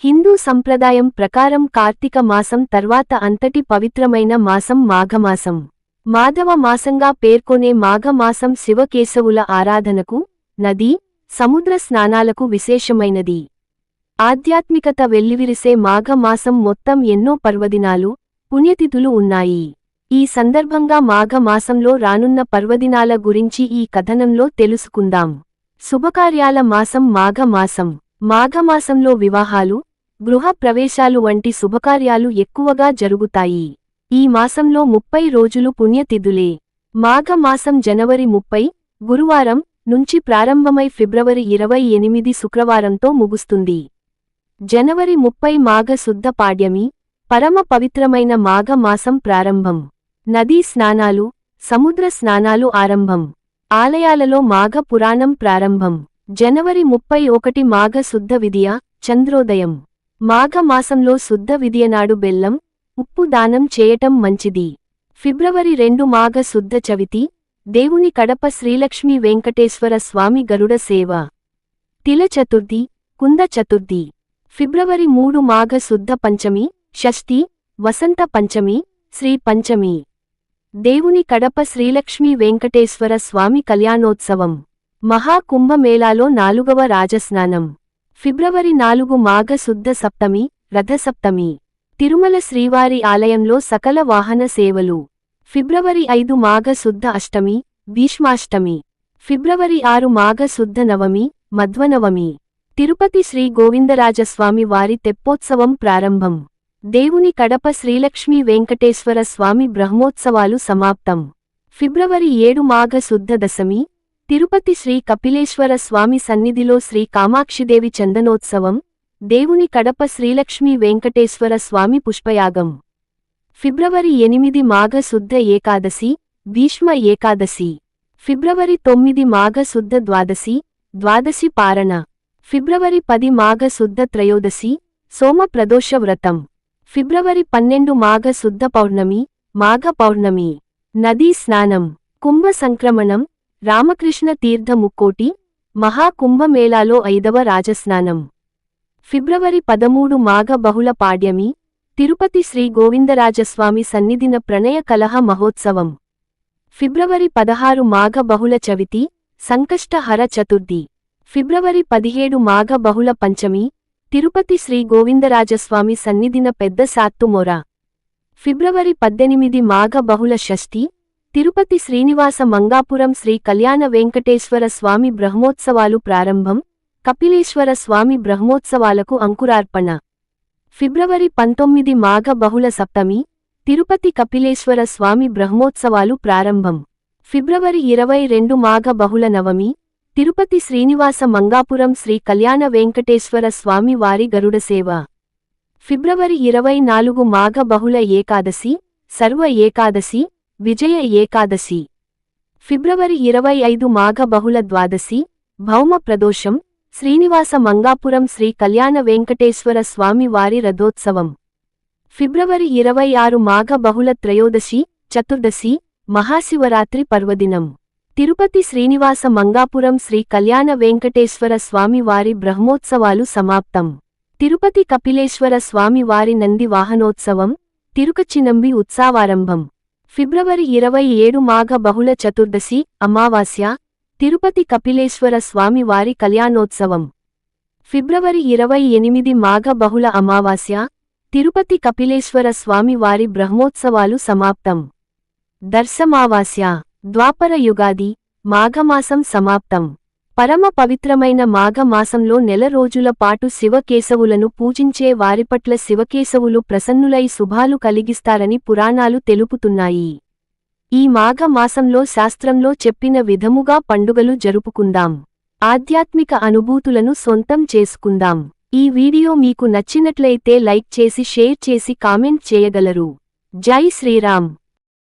హిందూ సంప్రదాయం ప్రకారం కార్తీక మాసం తర్వాత అంతటి పవిత్రమైన మాసం మాఘమాసం. మాధవ మాసంగా పేర్కొనే మాఘమాసం శివకేశవుల ఆరాధనకు నది సముద్ర స్నానాలకు విశేషమైనది. ఆధ్యాత్మికత వెల్లివిరిసే మాఘమాసం మొత్తం ఎన్నో పర్వదినాలు పుణ్యతిథులు ఉన్నాయి. ఈ సందర్భంగా మాఘమాసంలో రానున్న పర్వదినాల గురించి ఈ కథనంలో తెలుసుకుందాం. శుభకార్యాల మాసం మాఘమాసం. మాఘమాసంలో వివాహాలు గృహ ప్రవేశాలు వంటి శుభకార్యాలు ఎక్కువగా జరుగుతాయి. ఈ మాసంలో ముప్పై రోజులు పుణ్యతిథులే. మాఘమాసం జనవరి ముప్పై గురువారం నుంచి ప్రారంభమై ఫిబ్రవరి ఇరవై ఎనిమిది శుక్రవారంతో ముగుస్తుంది. జనవరి ముప్పై మాఘ శుద్ధ పాడ్యమి పరమ పవిత్రమైన మాఘ మాసం ప్రారంభం. నదీ స్నానాలు సముద్ర స్నానాలు ఆరంభం. ఆలయాలలో మాఘ పురాణం ప్రారంభం. జనవరి ముప్పై ఒకటి మాఘ శుద్ధ విధియ చంద్రోదయం. మాఘమాసంలో శుద్ధ విదియనాడు బెల్లం ఉప్పు దానం చేయటం మంచిది. ఫిబ్రవరి రెండు మాఘ శుద్ధ చవితి దేవుని కడప శ్రీలక్ష్మీ వెంకటేశ్వర స్వామి గరుడ సేవ. తిల చతుర్థి కుంద చతుర్థి. ఫిబ్రవరి మూడు మాఘ శుద్ధ పంచమి షష్ఠి వసంత పంచమి శ్రీ పంచమి. దేవుని కడప శ్రీలక్ష్మీ వెంకటేశ్వర స్వామి కళ్యాణోత్సవం. మహాకుంభమేళాలో నాలుగవ రాజస్నానం. ఫిబ్రవరి నాలుగు మాఘ శుద్ధ సప్తమి రథసప్తమి తిరుమల శ్రీవారి ఆలయంలో సకల వాహన సేవలు. ఫిబ్రవరి ఐదు మాఘ శుద్ధ అష్టమి భీష్మాష్టమి. ఫిబ్రవరి ఆరు మాఘ శుద్ధ నవమి మధ్వనవమి. తిరుపతి శ్రీ గోవిందరాజస్వామి వారి తెప్పోత్సవం ప్రారంభం. దేవుని కడప శ్రీలక్ష్మీ వెంకటేశ్వర స్వామి బ్రహ్మోత్సవాలు సమాప్తం. ఫిబ్రవరి ఏడు మాఘ శుద్ధ దశమి తిరుపతి శ్రీ కపిలేశ్వర స్వామి సన్నిధిలో శ్రీ కామాక్షిదేవి చందనోత్సవం దేవుని కడప శ్రీలక్ష్మీ వెంకటేశ్వర స్వామి పుష్పయాగం. ఫిబ్రవరి ఎనిమిది మాఘ శుద్ధ ఏకాదశి భీష్మ ఏకాదశి. ఫిబ్రవరి తొమ్మిది మాఘ శుద్ధ ద్వాదశి ద్వాదశి పారణ. ఫిబ్రవరి పది మాఘ శుద్ధ త్రయోదశి సోమ ప్రదోష వ్రతం. ఫిబ్రవరి పన్నెండు మాఘ శుద్ధ పౌర్ణమి మాఘ పౌర్ణమి. నదీ స్నానం కుంభ సంక్రమణం రామకృష్ణ తీర్థ ముక్కోటి మహాకుంభమేళాలో ఐదవ రాజస్నానం. ఫిబ్రవరి పదమూడు మాఘ బహుళ పాడ్యమి తిరుపతి శ్రీ గోవిందరాజస్వామి సన్నిధిన ప్రణయ కలహ మహోత్సవం. ఫిబ్రవరి పదహారు మాఘ బహుళ చవితి సంకష్టహర చతుర్థి. ఫిబ్రవరి పదిహేడు మాఘ బహుళ పంచమి తిరుపతి శ్రీ గోవిందరాజస్వామి సన్నిధిన పెద్ద సాత్తుమొర ఫిబ్రవరి పద్దెనిమిది మాఘ బహుళ షష్ఠి తిరుపతి శ్రీనివాస మంగాపురం శ్రీ కళ్యాణ వెంకటేశ్వర స్వామి బ్రహ్మోత్సవాలు ప్రారంభం కపిలేశ్వర స్వామి బ్రహ్మోత్సవాలకు అంకురార్పణ. ఫిబ్రవరి పంతొమ్మిది మాఘ బహుళ సప్తమి తిరుపతి కపిలేశ్వర స్వామి బ్రహ్మోత్సవాలు ప్రారంభం. ఫిబ్రవరి ఇరవై రెండు మాఘ బహుళ నవమి తిరుపతి శ్రీనివాస మంగాపురం శ్రీ కళ్యాణ వెంకటేశ్వర స్వామి వారి గరుడసేవ ఫిబ్రవరి ఇరవై నాలుగు మాఘ బహుళ ఏకాదశి సర్వ ఏకాదశి విజయ ఏకాదశి. ఫిబ్రవరి ఇరవై ఐదు మాఘ బహుళ ద్వాదశి భౌమ ప్రదోషం శ్రీనివాస మంగాపురం శ్రీ కళ్యాణ వెంకటేశ్వర స్వామి వారి రథోత్సవం. ఫిబ్రవరి ఇరవై ఆరు మాఘ బహుళ త్రయోదశి చతుర్దశి మహాశివరాత్రి పర్వదినం. తిరుపతి శ్రీనివాస మంగాపురం శ్రీ కళ్యాణ వెంకటేశ్వర స్వామి వారి బ్రహ్మోత్సవాలు సమాప్తం. తిరుపతి కపిలేశ్వర స్వామి వారి నంది వాహనోత్సవం తిరుకచినంబి ఉత్సావారంభం. ఫిబ్రవరి ఇరవై ఏడు మాఘ బహుళ చతుర్దశి అమావాస్య తిరుపతి కపిలేశ్వర స్వామి వారి కళ్యాణోత్సవం. ఫిబ్రవరి ఇరవై ఎనిమిది మాఘ బహుళ అమావాస్య తిరుపతి కపిలేశ్వర స్వామి వారి బ్రహ్మోత్సవాలు సమాప్తం. దర్శమావాస్య ద్వాపర యుగాది మాఘమాసం సమాప్తం. పరమ పవిత్రమైన మాఘమాసంలో నెల రోజుల పాటు శివకేశవులను పూజించే వారిపట్ల శివకేశవులు ప్రసన్నులై శుభాలు కలిగిస్తారని పురాణాలు తెలుపుతున్నాయి. ఈ మాఘ మాసంలో శాస్త్రంలో చెప్పిన విధముగా పండుగలు జరుపుకుందాం. ఆధ్యాత్మిక అనుభూతులను సొంతం చేసుకుందాం. ఈ వీడియో మీకు నచ్చినట్లయితే లైక్ చేసి షేర్ చేసి కామెంట్ చేయగలరు. జై శ్రీరామ్.